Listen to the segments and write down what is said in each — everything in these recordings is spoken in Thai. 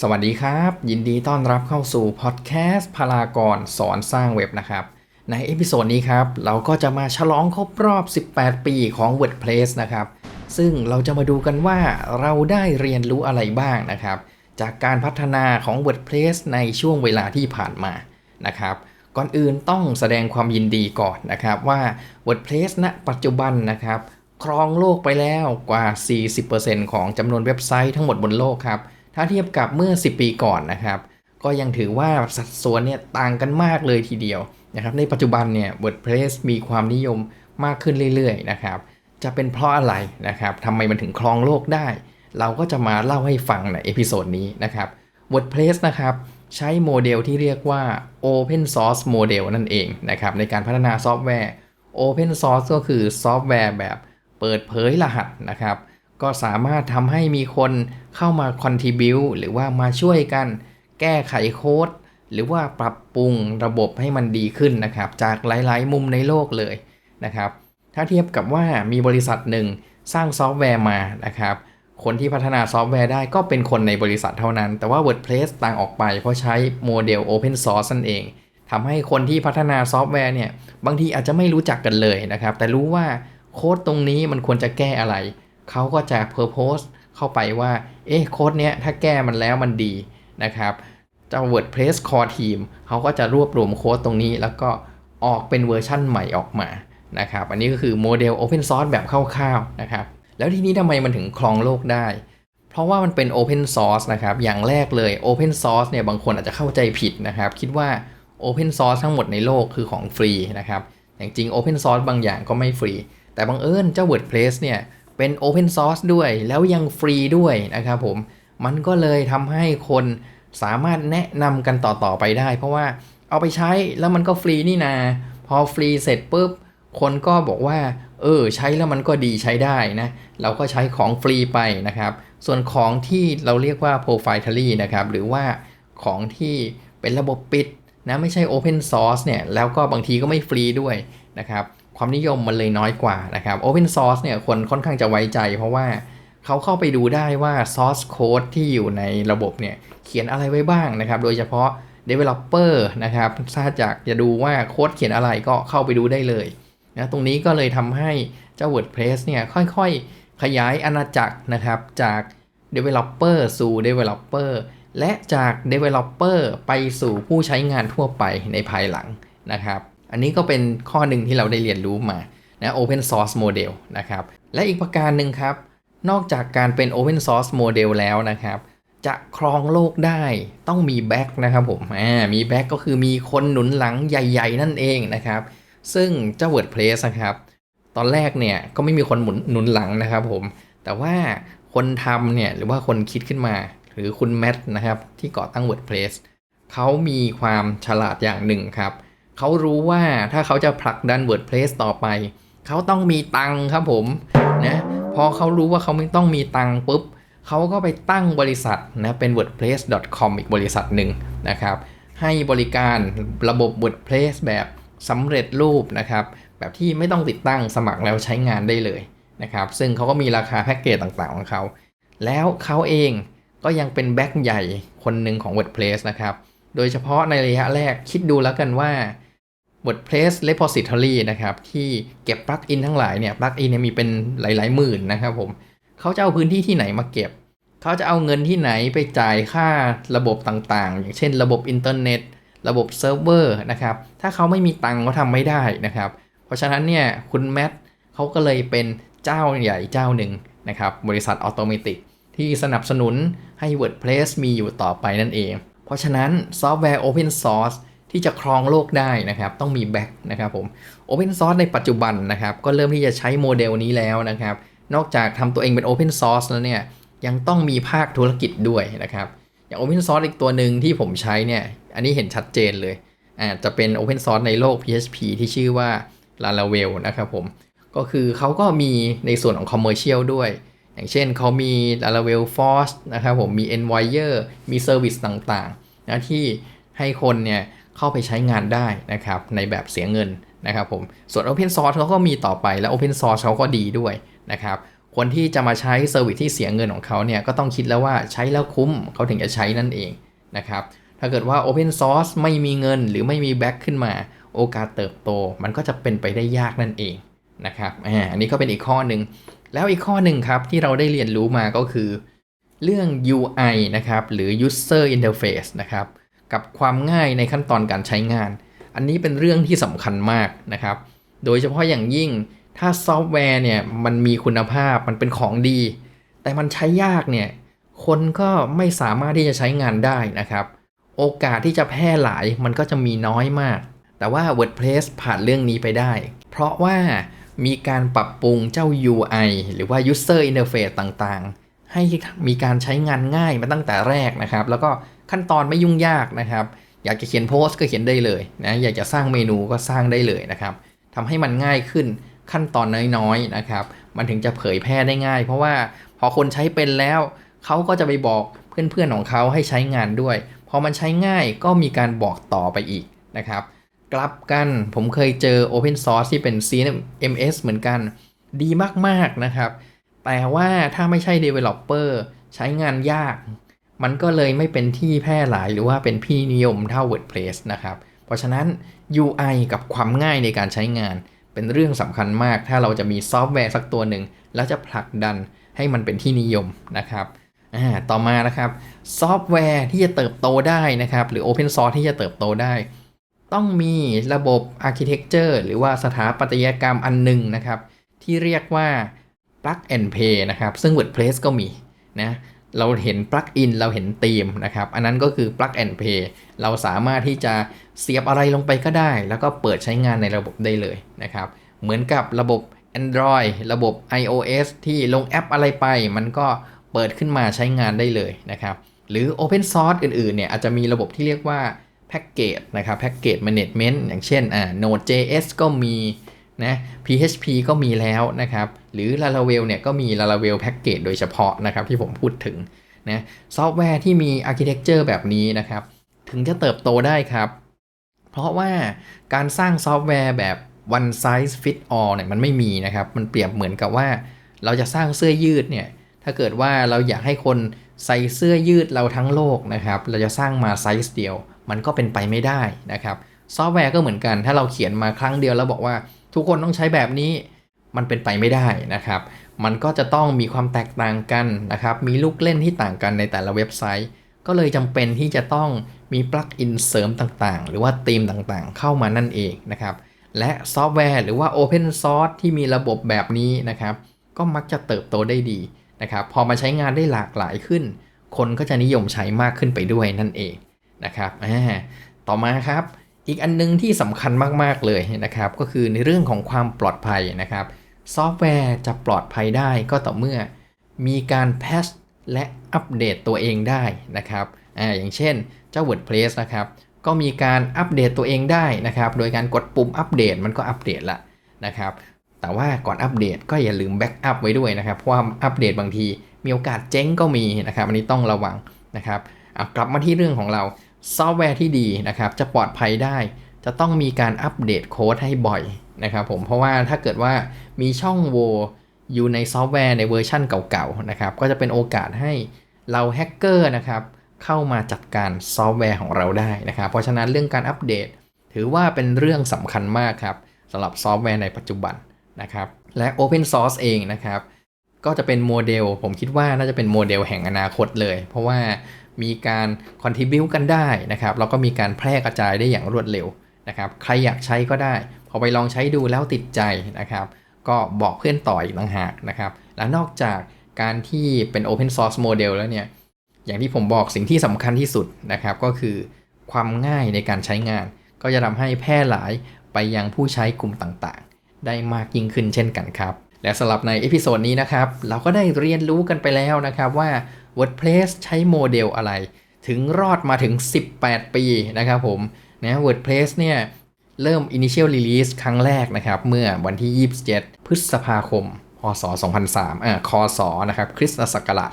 สวัสดีครับ ยินดีต้อนรับเข้าสู่พอดแคสต์พลากรสอนสร้างเว็บนะครับ ในเอพิโซดนี้ครับ เราก็จะมาฉลองครบรอบ 18 ปีของ WordPress นะครับ ซึ่งเราจะมาดูกันว่าเราได้เรียนรู้อะไรบ้างนะครับ จากการพัฒนาของ WordPress ในช่วงเวลาที่ผ่านมานะครับ ก่อนอื่นต้องแสดงความยินดีก่อนนะครับว่า WordPress ณ ปัจจุบันนะครับ ครองโลกไปแล้วกว่า 40%ของจำนวนเว็บไซต์ทั้งหมดบนโลกครับ ถ้าเทียบกับเมื่อ 10 ปีก่อนนะครับก็ยังถือว่าสัดส่วนเนี่ยต่างกันมากเลยทีเดียวนะครับในปัจจุบันเนี่ย WordPress มีความนิยมมากขึ้นเรื่อยๆนะครับจะเป็นเพราะอะไรนะครับทำไมมันถึงครองโลกได้ เราก็จะมาเล่าให้ฟังในเอพิโซดนี้นะครับ WordPress นะครับใช้โมเดลที่เรียกว่า Open Source Model นั่นเองนะครับในการพัฒนาซอฟต์แวร์ Open Source ก็คือซอฟต์แวร์แบบเปิดเผยรหัสนะครับ ก็สามารถทำให้มีคนเข้ามา contribute หรือว่ามาช่วยกันแก้ไขโค้ด หรือว่าปรับปรุงระบบให้มันดีขึ้นนะครับ จากหลาย ๆ มุมในโลกเลยนะครับ ถ้าเทียบกับว่ามีบริษัทหนึ่งสร้างซอฟต์แวร์มานะครับ คนที่พัฒนาซอฟต์แวร์ได้ก็เป็นคนในบริษัทเท่านั้น แต่ว่า WordPress ต่างออกไป เพราะใช้โมเดล Open Source นั่นเองทำให้คนที่พัฒนาซอฟต์แวร์เนี่ยบางทีอาจจะไม่รู้จักกันเลยนะครับ แต่รู้ว่าโค้ดตรงนี้มันควรจะแก้อะไร เขาก็จะ purpose เข้าไปว่า เอ๊ะโค้ดเนี้ยถ้าแก้มันแล้วมันดีนะครับเจ้า WordPress Core Team เขาก็จะรวบรวมโค้ดตรงนี้ แล้วก็ออกเป็นเวอร์ชั่นใหม่ออกมานะครับ อันนี้ก็คือโมเดล Open Source แบบคร่าวๆนะครับ แล้วทีนี้ทำไมมันถึงครองโลกได้ เพราะว่ามันเป็น Open Source นะครับ อย่างแรกเลย Open Source เนี่ยบางคนอาจจะเข้าใจผิดนะครับ คิดว่า Open Source ทั้งหมดในโลกคือของฟรีนะครับอย่างจริง Open Source บางอย่างก็ไม่ฟรี แต่บังเอิญเจ้า WordPress เนี่ย เป็น Open Source ด้วยแล้วยังฟรีด้วยนะครับผม มันก็เลยทำให้คนสามารถแนะนำกันต่อๆไปได้ เพราะว่าเอาไปใช้แล้วมันก็ฟรีนี่นา พอฟรีเสร็จปุ๊บ คนก็บอกว่า เออ ใช้แล้วมันก็ดีใช้ได้นะ เราก็ใช้ของฟรีไปนะครับ ส่วนของที่เราเรียกว่า proprietary นะครับ หรือว่าของที่เป็นระบบปิดนะไม่ใช่ Open Source เนี่ย แล้วก็บางทีก็ไม่ฟรีด้วยนะครับ ความนิยมมันเลยน้อยกว่านะครับ Open Source เนี่ยคนค่อนข้างจะไว้ใจ เพราะว่าเขาเข้าไปดูได้ว่า source code ที่อยู่ในระบบเนี่ยเขียนอะไรไว้บ้างนะครับ โดยเฉพาะ developer นะครับ ถ้าจากจะดูว่าโค้ดเขียนอะไรก็เข้าไปดูได้เลยนะตรงนี้ก็เลยทำให้เจ้า WordPress เนี่ยค่อยๆ ขยายอาณาจักรนะครับจาก developer สู่ developer และจาก developer ไปสู่ผู้ใช้งานทั่วไปในภายหลังนะครับ อันนี้ก็เป็นข้อหนึ่งที่เราได้เรียนรู้มานะ Open Source Model นะครับ และอีกประการหนึ่งครับ นอกจากการเป็น Open Source Model แล้วนะครับ จะครองโลกได้ต้องมีแบ็กนะครับผมอ่ามีแบ็กก็คือมีคนหนุนหลังใหญ่ ๆ นั่นเองนะครับ ซึ่งเจ้า WordPress นะครับ ตอนแรกเนี่ยก็ไม่มีคนหมุนหนุนหลังนะครับผม แต่ว่าคนทำเนี่ยหรือว่าคนคิดขึ้นมา หรือคุณแมทนะครับที่ก่อตั้ง WordPress เขามีความฉลาดอย่างหนึ่งครับเเขารู้ว่าถ้าเขาจะผลักดัน WordPress ต่อไป เขาต้องมีตังค์ครับผมนะพอเขารู้ว่าเขาไม่ต้องมีตังค์ปุ๊บเขาก็ไปตั้งบริษัทนะเป็น wordpress.com อีกบริษัทหนึ่งนะครับให้บริการระบบ WordPress แบบสำเร็จรูปนะครับ แบบที่ไม่ต้องติดตั้งสมัครแล้วใช้งานได้เลยนะครับ ซึ่งเขาก็มีราคาแพ็กเกจต่างๆของเขา แล้วเขาเองก็ยังเป็นแบ็กใหญ่คนหนึ่งของ WordPress นะครับ โดยเฉพาะในระยะแรกคิดดูแล้วกันว่า WordPress repository นะครับ ที่เก็บปลั๊กอินทั้งหลายเนี่ยปลั๊กอินเนี่ยมีเป็นหลาย ๆ หมื่นนะครับผมเขาจะเอาพื้นที่ที่ไหนมาเก็บ เขาจะเอาเงินที่ไหนไปจ่ายค่าระบบต่างๆ อย่างเช่นระบบอินเทอร์เน็ต ระบบเซิร์ฟเวอร์นะครับ ถ้าเขาไม่มีตังค์เขาทำไม่ได้นะครับ เพราะฉะนั้นเนี่ยคุณแมทเขาก็เลยเป็นเจ้าใหญ่เจ้าหนึ่งนะครับ บริษัทออโตเมติกที่สนับสนุนให้ WordPress มีอยู่ต่อไปนั่นเอง เพราะฉะนั้นซอฟต์แวร์ Open Source ที่จะครองโลกได้นะครับ ต้องมีแบ็กนะครับผม Open Source ในปัจจุบันนะครับ ก็เริ่มที่จะใช้โมเดลนี้แล้วนะครับ นอกจากทำตัวเองเป็น Open Source แล้วเนี่ย ยังต้องมีภาคธุรกิจด้วยนะครับ อย่าง Open Source อีกตัวหนึ่งที่ผมใช้เนี่ย อันนี้เห็นชัดเจนเลยอ่าจะเป็น Open Source ในโลก PHP ที่ชื่อว่า Laravel นะครับผม ก็คือเขาก็มีในส่วนของ Commercial ด้วย อย่างเช่นเขามี Laravel Force นะครับผม มี Enwire มีเซอร์วิสต่างๆนะที่ให้คนเนี่ย เข้าไปใช้งานได้นะครับในแบบเสียเงินนะครับผมส่วน Open Source เขาก็มีต่อไปและ Open Source เขาก็ดีด้วยนะครับคนที่จะมาใช้เซอร์วิสที่เสียเงินของเขาเนี่ยก็ต้องคิดแล้วว่าใช้แล้วคุ้มเขาถึงจะใช้นั่นเองนะครับถ้าเกิดว่า Open Source ไม่มีเงินหรือไม่มีแบ็กขึ้นมา โอกาสเติบโตมันก็จะเป็นไปได้ยากนั่นเองนะครับอันนี้ก็เป็นอีกข้อหนึ่งแล้วอีกข้อหนึ่งครับที่เราได้เรียนรู้มาก็คือ เรื่อง UI นะครับหรือ User Interface นะครับ กับความง่ายในขั้นตอนการใช้งาน อันนี้เป็นเรื่องที่สำคัญมากนะครับ โดยเฉพาะอย่างยิ่งถ้าซอฟต์แวร์เนี่ยมันมีคุณภาพมันเป็นของดี แต่มันใช้ยากเนี่ยคนก็ไม่สามารถที่จะใช้งานได้นะครับ โอกาสที่จะแพร่หลายมันก็จะมีน้อยมาก แต่ว่า WordPress ผ่านเรื่องนี้ไปได้ เพราะว่ามีการปรับปรุงเจ้า UI หรือว่า User Interface ต่างๆ ให้มีการใช้งานง่ายมาตั้งแต่แรกนะครับ แล้วก็ ขั้นตอนไม่ยุ่งยากนะครับ อยากจะเขียนโพสต์ก็เขียนได้เลยนะอยากจะสร้างเมนูก็สร้างได้เลยนะครับทำให้มันง่ายขึ้นขั้นตอนน้อยๆนะครับ มันถึงจะเผยแพร่ได้ง่าย เพราะว่าพอคนใช้เป็นแล้วเขาก็จะไปบอกเพื่อนๆของเขาให้ใช้งานด้วยพอมันใช้ง่ายก็มีการบอกต่อไปอีกนะครับ กลับกันผมเคยเจอ Open Source ที่เป็น CMS เหมือนกันดีมากๆนะครับ แต่ว่าถ้าไม่ใช่ Developer ใช้งานยาก มันก็เลยไม่เป็นที่แพร่หลายหรือว่าเป็นพี่นิยมเท่า WordPress นะครับ เพราะฉะนั้น UI กับความง่ายในการใช้งาน เป็นเรื่องสำคัญมาก ถ้าเราจะมีซอฟต์แวร์สักตัวหนึ่ง แล้วจะผลักดันให้มันเป็นที่นิยมนะครับต่อมานะครับซอฟต์แวร์ที่จะเติบโตได้นะครับ หรือ Open Source ที่จะเติบโตได้ ต้องมีระบบ Architecture หรือว่าสถาปัตยกรรมอันหนึ่งนะครับ ที่เรียกว่า Plug and Play นะครับ ซึ่ง WordPress ก็มีนะ เราเห็นปลั๊กอินเราเห็นธีมนะครับ อันนั้นก็คือ plug and play เราสามารถที่จะเสียบอะไรลงไปก็ได้ แล้วก็เปิดใช้งานในระบบได้เลยนะครับ เหมือนกับระบบ Android ระบบ iOS ที่ลงแอปอะไรไป มันก็เปิดขึ้นมาใช้งานได้เลยนะครับ หรือ Open Source อื่นๆเนี่ยอาจจะมีระบบที่เรียกว่าแพ็กเกจนะครับแพ็กเกจ Management อย่างเช่นอ่า Node.js ก็มี นะ PHP ก็มีแล้วนะครับ หรือ Laravel เนี่ยก็มี Laravel Package โดยเฉพาะนะครับที่ผมพูดถึงนะซอฟต์แวร์ที่มี Architecture แบบนี้นะครับ ถึงจะเติบโตได้ครับ เพราะว่าการสร้างซอฟต์แวร์แบบ one size fit all เนี่ยมันไม่มีนะครับ มันเปรียบเหมือนกับว่าเราจะสร้างเสื้อยืดเนี่ย ถ้าเกิดว่าเราอยากให้คนใส่เสื้อยืดเราทั้งโลกนะครับ เราจะสร้างมาไซส์เดียว มันก็เป็นไปไม่ได้นะครับ ซอฟต์แวร์ก็เหมือนกัน ถ้าเราเขียนมาครั้งเดียวแล้วบอกว่า ทุกคนต้องใช้แบบนี้มันเป็นไปไม่ได้นะครับ มันก็จะต้องมีความแตกต่างกันนะครับ มีลูกเล่นที่ต่างกันในแต่ละเว็บไซต์ ก็เลยจำเป็นที่จะต้องมีปลั๊กอินเสริมต่างๆ หรือว่าธีมต่างๆ เข้ามานั่นเองนะครับ และซอฟต์แวร์หรือว่า Open Source ที่มีระบบแบบนี้นะครับ ก็มักจะเติบโตได้ดีนะครับ พอมาใช้งานได้หลากหลายขึ้น คนก็จะนิยมใช้มากขึ้นไปด้วยนั่นเองนะครับ ต่อมาครับ อีกอันนึงที่สำคัญมากๆเลยนะครับ ก็คือในเรื่องของความปลอดภัยนะครับ ซอฟต์แวร์จะปลอดภัยได้ก็ต่อเมื่อ มีการแพชและอัปเดตตัวเองได้นะครับอ่าอย่างเช่นเจ้า WordPress นะครับก็มีการอัปเดตตัวเองได้นะครับ โดยการกดปุ่มอัปเดตมันก็อัปเดตละนะครับ แต่ว่าก่อนอัปเดตก็อย่าลืมแบ็กอัพไว้ด้วยนะครับ เพราะว่าอัปเดตบางทีมีโอกาสเจ๊งก็มีนะครับ อันนี้ต้องระวังนะครับกลับมาที่เรื่องของเรา ซอฟต์แวร์ที่ดีนะครับ จะปลอดภัยได้ จะต้องมีการอัปเดตโค้ดให้บ่อยนะครับผมเพราะว่าถ้าเกิดว่ามีช่องโหว่อยู่ในซอฟต์แวร์ในเวอร์ชั่นเก่าๆนะครับ ก็จะเป็นโอกาสให้เราแฮกเกอร์นะครับเข้ามาจัดการซอฟต์แวร์ของเราได้นะครับ เพราะฉะนั้นเรื่องการอัปเดต ถือว่าเป็นเรื่องสำคัญมากครับสำหรับซอฟต์แวร์ในปัจจุบันนะครับ และ Open Source เองนะครับ ก็จะเป็นโมเดล ผมคิดว่าน่าจะเป็นโมเดลแห่งอนาคตเลย เพราะว่า มีการคอนทิบิวกันได้นะครับแล้วก็มีการแพร่กระจายได้อย่างรวดเร็วนะครับใครอยากใช้ก็ได้ พอไปลองใช้ดูแล้วติดใจนะครับก็บอกเพื่อนต่ออีกต่างหากนะครับและนอกจากการที่เป็น Open Source Model แล้วเนี่ยอย่างที่ผมบอกสิ่งที่สำคัญที่สุดนะครับก็คือความง่ายในการใช้งาน ก็จะทำให้แพร่หลายไปยังผู้ใช้กลุ่มต่างๆ ได้มากยิ่งขึ้นเช่นกันครับและสำหรับในเอพิโซดนี้นะครับเราก็ได้เรียนรู้กันไปแล้วนะครับว่า WordPress ใช้โมเดลอะไร ถึงรอดมาถึง 18 ปีนะครับผมนะ WordPress เนี่ยเริ่ม Initial Release ครั้งแรกนะครับ เมื่อวันที่ 27 พฤษภาคม พศ 2003อ่าคศนะครับคริสตศักราช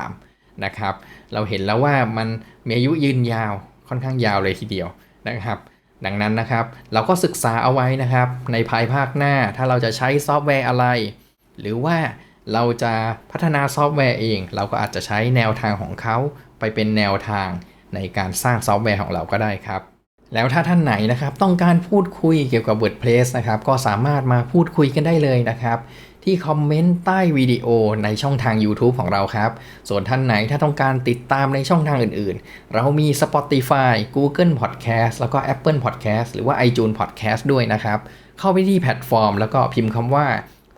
2003 นะครับ เราเห็นแล้วว่ามันมีอายุยืนยาวค่อนข้างยาวเลยทีเดียวนะครับ ดังนั้นนะครับ เราก็ศึกษาเอาไว้นะครับ ในภายภาคหน้าถ้าเราจะใช้ซอฟต์แวร์อะไร หรือว่า เราจะพัฒนาซอฟต์แวร์เอง เราก็อาจจะใช้แนวทางของเขาไปเป็นแนวทางในการสร้างซอฟต์แวร์ของเราก็ได้ครับ แล้วถ้าท่านไหนนะครับต้องการพูดคุยเกี่ยวกับ WordPress นะครับก็สามารถมาพูดคุยกันได้เลยนะครับที่คอมเมนต์ใต้วิดีโอในช่องทาง YouTube ของเราครับ ส่วนท่านไหนถ้าต้องการติดตามในช่องทางอื่นๆ เรามี Spotify Google Podcast แล้วก็ Apple Podcast หรือว่า iTunes Podcast ด้วยนะครับ เข้าไปที่แพลตฟอร์ม แล้วก็พิมพ์คำว่า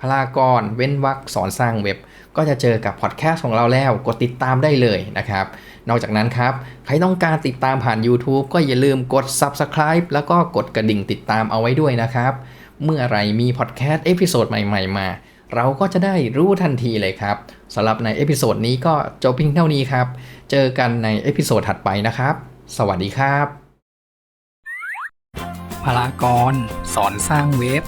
พลากรเว้นวรรคสอนสร้างเว็บ ก็จะเจอกับพอดแคสต์ของเราแล้วกดติดตามได้เลยนะครับ นอกจากนั้นครับ ใครต้องการติดตามผ่าน YouTube ก็อย่าลืมกด Subscribe แล้วก็กดกระดิ่งติดตามเอาไว้ด้วยนะครับ เมื่อไรมีพอดแคสต์เอพิโซดใหม่ ๆ มา เราก็จะได้รู้ทันทีเลยครับสำหรับในเอพิโซดนี้ก็จบเพียงเท่านี้ครับ เจอกันในเอพิโซดถัดไปนะครับ สวัสดีครับพลากรสอนสร้างเว็บ